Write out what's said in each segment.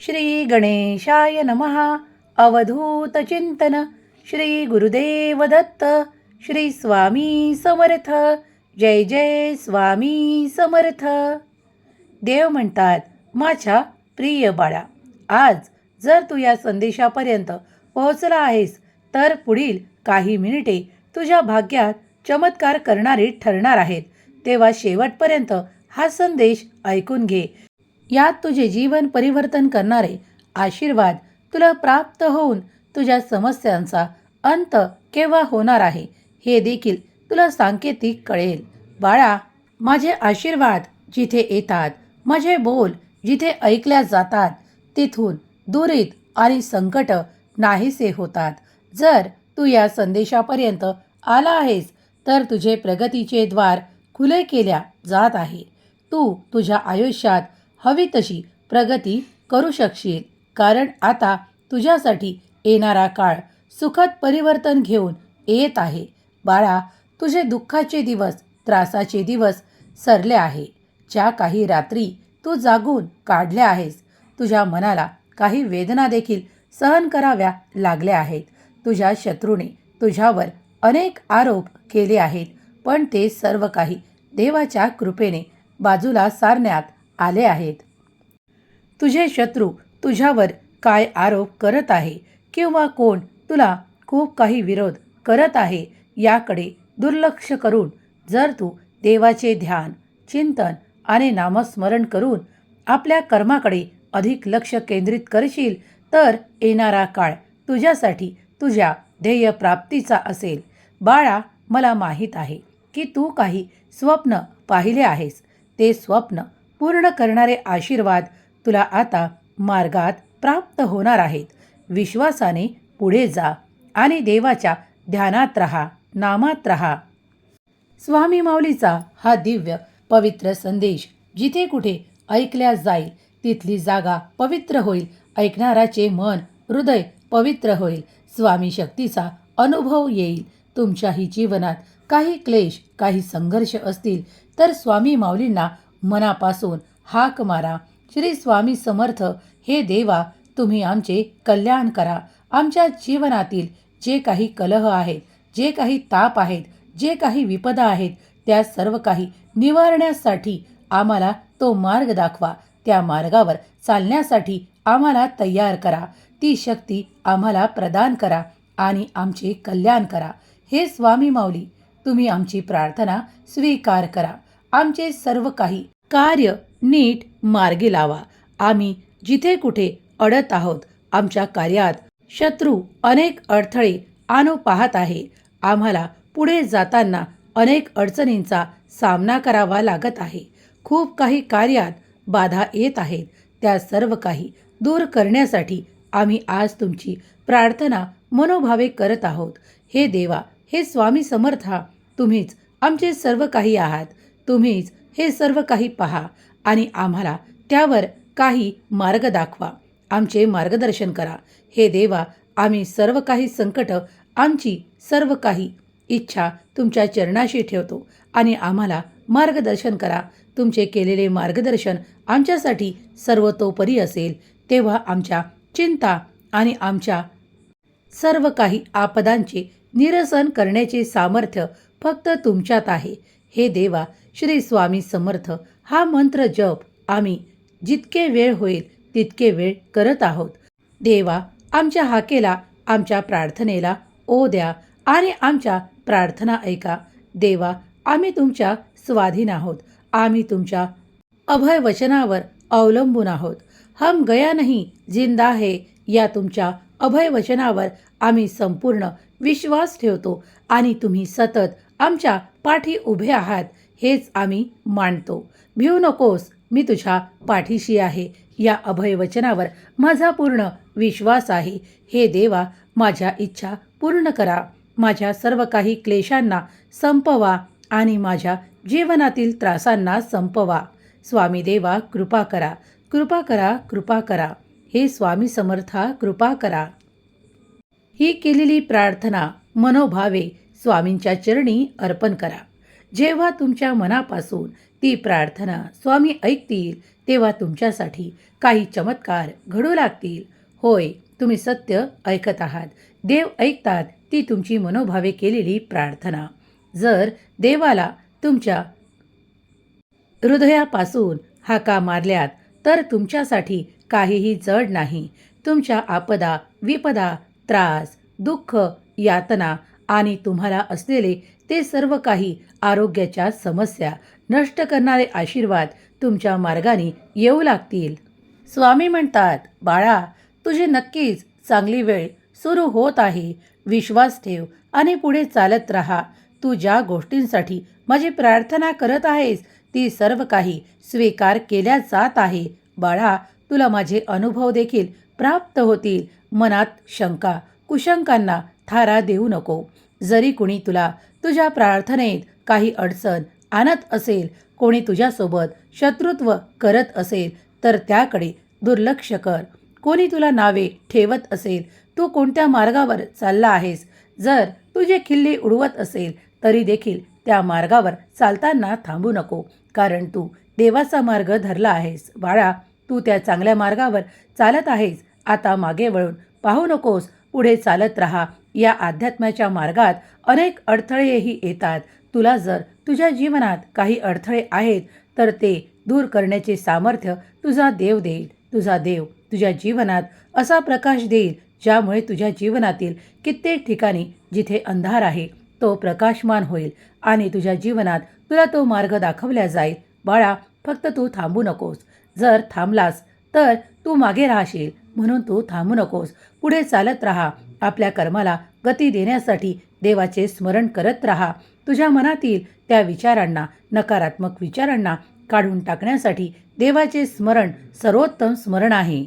श्री गणेशाय नमः. अवधूत चिंतन. श्री गुरुदेव दत्त. श्री स्वामी समर्थ. जय जय स्वामी समर्थ. देव म्हणतात माझ्या प्रिय बाळा आज जर तू या संदेशापर्यंत पोहोचला आहेस तर पुढील काही मिनिटे तुझ्या भाग्यात चमत्कार करणारे ठरणार आहेत. तेव्हा शेवटपर्यंत हा संदेश ऐकून घे. यात तुझे जीवन परिवर्तन करणारे आशीर्वाद तुला प्राप्त होऊन तुझ्या समस्यांचा अंत केव्हा होणार आहे हे देखील तुला सांकेतिक कळेल. बाळा माझे आशीर्वाद जिथे येतात माझे बोल जिथे ऐकल्या जातात तिथून दुरीत आणि संकट नाहीसे होतात. जर तू या संदेशापर्यंत आला आहेस तर तुझे प्रगतीचे द्वार खुले केल्या जात आहे. तू तुझ्या आयुष्यात हवी तशी प्रगती करू शकशील. कारण आता तुझ्यासाठी येणारा काळ सुखद परिवर्तन घेऊन येत आहे. बाळा तुझे दुःखाचे दिवस त्रासाचे दिवस सरले आहे. ज्या काही रात्री तू जागून काढल्या आहेस तुझ्या मनाला काही वेदना देखील सहन कराव्या लागल्या आहेत. तुझ्या शत्रूने तुझ्यावर अनेक आरोप केले आहेत पण ते सर्व काही देवाच्या कृपेने बाजूला सारण्यात आले आहेत. तुझे शत्रू तुझ्यावर काय आरोप करत आहे किंवा कोण तुला खूप काही विरोध करत आहे याकडे दुर्लक्ष करून जर तू देवाचे ध्यान चिंतन आणि नामस्मरण करून आपल्या कर्माकडे अधिक लक्ष केंद्रित करशील तर येणारा काळ तुझ्यासाठी तुझ्या ध्येयप्राप्तीचा असेल. बाळा मला माहीत आहे की तू काही स्वप्न पाहिले आहेस. ते स्वप्न पूर्ण करणारे आशीर्वाद तुला आता मार्गात प्राप्त होणार आहेत. विश्वासाने पुढे जा आणि देवाच्या ध्यानात राहा नामात राहा. स्वामी माऊलीचा हा दिव्य पवित्र संदेश जिथे कुठे ऐकल्या जाईल तिथली जागा पवित्र होईल. ऐकणाराचे मन हृदय पवित्र होईल. स्वामी शक्तीचा अनुभव येईल. तुमच्याही जीवनात काही क्लेश काही संघर्ष असतील तर स्वामी माऊलींना मनापासून हाक मारा. श्री स्वामी समर्थ हे देवा तुम्ही आमचे कल्याण करा. आमच्या जीवनातील जे काही कलह आहेत जे काही ताप आहेत जे काही विपदा आहेत त्या सर्व काही निवारण्यासाठी आम्हाला तो मार्ग दाखवा. त्या मार्गावर चालण्यासाठी आम्हाला तयार करा. ती शक्ती आम्हाला प्रदान करा आणि आमचे कल्याण करा. हे स्वामी माऊली तुम्ही आमची प्रार्थना स्वीकार करा. आमचे सर्व काही कार्य नीट मार्गी लावा. आम्ही जिथे कुठे अडत आहोत आमच्या कार्यात शत्रू अनेक अडथळे आणू पाहत आहे. आम्हाला पुढे जाताना अनेक अडचणींचा सामना करावा लागत आहे. खूप काही कार्यात बाधा येत आहेत. त्या सर्व काही दूर करण्यासाठी आम्ही आज तुमची प्रार्थना मनोभावे करत आहोत. हे देवा हे स्वामी समर्था तुम्हीच आमचे सर्व काही आहात. तुम्हीच हे सर्व काही पहा आणि आम्हाला त्यावर काही मार्ग दाखवा. आमचे मार्गदर्शन करा. हे देवा आम्ही सर्व काही संकट आमची सर्व काही इच्छा तुमच्या चरणाशी ठेवतो आणि आम्हाला मार्गदर्शन करा. तुमचे केलेले मार्गदर्शन आमच्यासाठी सर्वतोपरी असेल. तेव्हा आमच्या चिंता आणि आमच्या सर्व काही आपदांचे निरसन करण्याचे सामर्थ्य फक्त तुमच्यात आहे. हे देवा श्री स्वामी समर्थ हा मंत्र जप. आम्ही जितके वेळ होईल तितके वेळ करत आहोत. देवा आमच्या हाकेला आमच्या प्रार्थनेला ओ द्या आणि आमच्या प्रार्थना ऐका. देवा आम्ही तुमच्या स्वाधीन आहोत. आम्ही तुमच्या अभय वचनावर अवलंबून आहोत. हम गया नाही जिंदा है या तुमच्या अभय वचनावर आम्ही संपूर्ण विश्वास ठेवतो आणि तुम्ही सतत आमच्या पाठी उभे आहात हेच आम्ही मानतो. भिऊ नकोस मी तुझ्या पाठीशी आहे. या अभय वचनावर माझा पूर्ण विश्वास आहे. हे देवा माझ्या इच्छा पूर्ण करा. माझ्या सर्व काही क्लेशांना संपवा आणि माझ्या जीवनातील त्रासांना संपवा. स्वामी देवा कृपा करा. कृपा करा कृपा करा. हे स्वामी समर्था कृपा करा. ही केलेली प्रार्थना मनोभावे स्वामींच्या चरणी अर्पण करा. जेव्हा तुमच्या मनापासून ती प्रार्थना स्वामी ऐकतील तेव्हा तुमच्यासाठी काही चमत्कार घडू लागतील. होय तुम्ही सत्य ऐकत आहात. देव ऐकतात ती तुमची मनोभावे केलेली प्रार्थना. जर देवाला तुमच्या हृदयापासून हाका मारल्यात तर तुमच्यासाठी काहीही जड नाही. तुमच्या आपदा विपदा त्रास दुःख यातना आणि तुम्हाला असलेले ते सर्व काही आरोग्याच्या समस्या नष्ट करणारे आशीर्वाद तुमच्या मार्गाने येऊ लागतील. स्वामी म्हणतात बाळा तुझी नक्कीच चांगली वेळ सुरू होत आहे. विश्वास ठेव आणि पुढे चालत राहा. तू ज्या गोष्टींसाठी माझी प्रार्थना करत आहेस ती सर्व काही स्वीकार केल्या जात आहे. बाळा तुला माझे अनुभव देखील प्राप्त होतील. मनात शंका कुशंकांना थारा देऊ नको. जरी कुणी तुला तुझ्या प्रार्थनेत काही अडचण आणत असेल कोणी तुझ्यासोबत शत्रुत्व करत असेल तर त्याकडे दुर्लक्ष कर. कोणी तुला नावे ठेवत असेल तू कोणत्या मार्गावर चालला आहेस? जर तुझे किल्ले उडवत असेल तरी देखील त्या मार्गावर चालताना थांबू नको कारण तू देवाचा मार्ग धरला आहेस. बाळा तू त्या चांगल्या मार्गावर चालत आहेस. आता मागे वळून पाहू नकोस. पुढे चालत राहा. या अध्यात्माच्या मार्गात अनेक अडथळेही येतात. तुला जर तुझ्या जीवनात काही अडथळे आहेत तर ते दूर करण्याचे सामर्थ्य तुझा देव देईल. तुझा देव तुझ्या जीवनात असा प्रकाश देईल ज्यामुळे तुझ्या जीवनातील कित्येक ठिकाणी जिथे अंधार आहे तो प्रकाशमान होईल आणि तुझ्या जीवनात तुला तो मार्ग दाखवला जाईल. बाळा फक्त तू थांबू नकोस. जर थांबलास तर तू मागे राहशील म्हणून तू थांबू नकोस. पुढे चालत राहा. आपल्या कर्माला गती देण्यासाठी देवाचे स्मरण करत राहा. तुझ्या मनातील त्या विचारांना नकारात्मक विचारांना काढून टाकण्यासाठी देवाचे स्मरण सर्वोत्तम स्मरण आहे.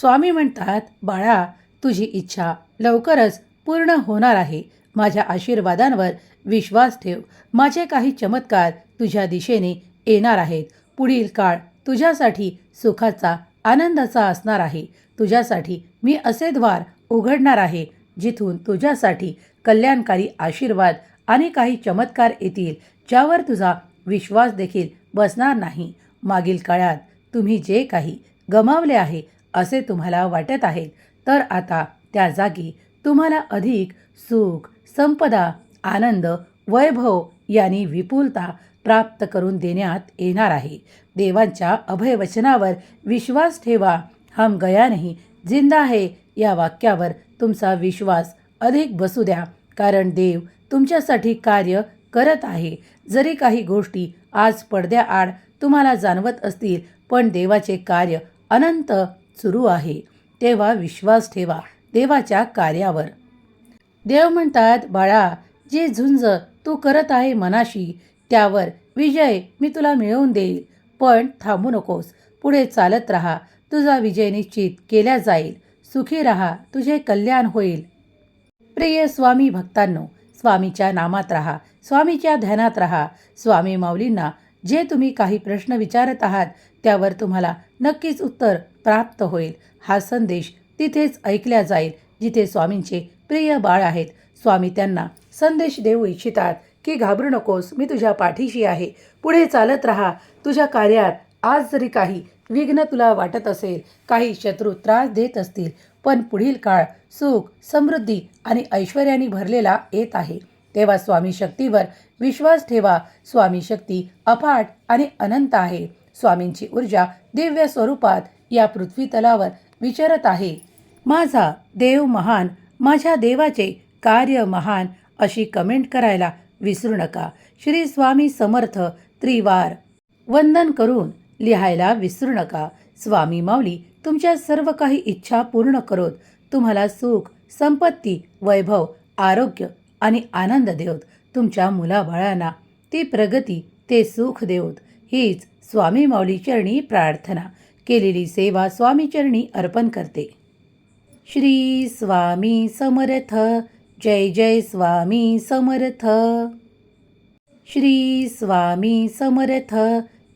स्वामी म्हणतात बाळा तुझी इच्छा लवकरच पूर्ण होणार आहे. माझ्या आशीर्वादांवर विश्वास ठेव. माझे काही चमत्कार तुझ्या दिशेने येणार आहेत. पुढील काळ तुझ्यासाठी सुखाचा आनंदाचा असणार आहे. तुझ्यासाठी मी असे द्वार उघडणार आहे जिथून तुझ्यासाठी कल्याणकारी आशीर्वाद आणि काही चमत्कार येतील ज्यावर तुझा विश्वास देखील बसणार नाही. मागील काळात तुम्ही जे काही गमावले आहे असे तुम्हाला वाटत आहे तर आता त्या जागी तुम्हाला अधिक सुख संपदा आनंद वैभव यांनी विपुलता प्राप्त करून देण्यात येणार आहे. देवांच्या अभयवचनावर विश्वास ठेवा. हम गया नाही जिंदा आहे या वाक्यावर तुमचा विश्वास अधिक बसू द्या कारण देव तुमच्यासाठी कार्य करत आहे. जरी काही गोष्टी आज पडद्याआड तुम्हाला जाणवत असतील पण देवाचे कार्य अनंत सुरू आहे. तेव्हा विश्वास ठेवा देवाच्या कार्यावर. देव म्हणतात बाळा जे झुंज तू करत आहे मनाशी त्यावर विजय मी तुला मिळवून देईल. पण थांबू नकोस. पुढे चालत राहा. तुझा विजय निश्चित केला जाईल. सुखी रहा तुझे कल्याण होईल. प्रिय स्वामी भक्तांनो स्वामीच्या नामात राहा स्वामीच्या ध्यानात राहा. स्वामी माऊलींना जे तुम्ही काही प्रश्न विचारत आहात त्यावर तुम्हाला नक्कीच उत्तर प्राप्त होईल. हा संदेश तिथेच ऐकल्या जाईल जिथे स्वामींचे प्रिय बाळ आहेत. स्वामी त्यांना संदेश देऊ इच्छितात की घाबरू नकोस मी तुझ्या पाठीशी आहे. पुढे चालत राहा तुझ्या कार्यात आज जरी काही विघ्न तुला वाटत असेल. काही शत्रू त्रास देत असतील पण पुढील काळ सुख समृद्धी आणि ऐश्वर्याने भरलेला येत आहे. तेव्हा स्वामी शक्तीवर विश्वास ठेवा. स्वामी शक्ती अफाट आणि अनंत आहे. स्वामींची ऊर्जा दिव्य स्वरूपात या पृथ्वी तलावर विचरत आहे. माझा देव महान माझ्या देवाचे कार्य महान अशी कमेंट करायला विसरू नका. श्री स्वामी समर्थ त्रिवार. वंदन करून. लिहायला विसरू नका. स्वामी माऊली तुमच्या सर्व काही इच्छा पूर्ण करोत. तुम्हाला सुख संपत्ती वैभव आरोग्य आणि आनंद देवत. तुमच्या मुलाबाळांना ती प्रगती ते सुख देवत. हीच स्वामी माऊली चरणी प्रार्थना. केलेली सेवा स्वामी चरणी अर्पण करते. श्री स्वामी समर्थ. जय जय स्वामी समर्थ. श्री स्वामी समर्थ.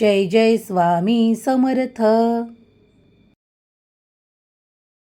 जय जय स्वामी समर्थ.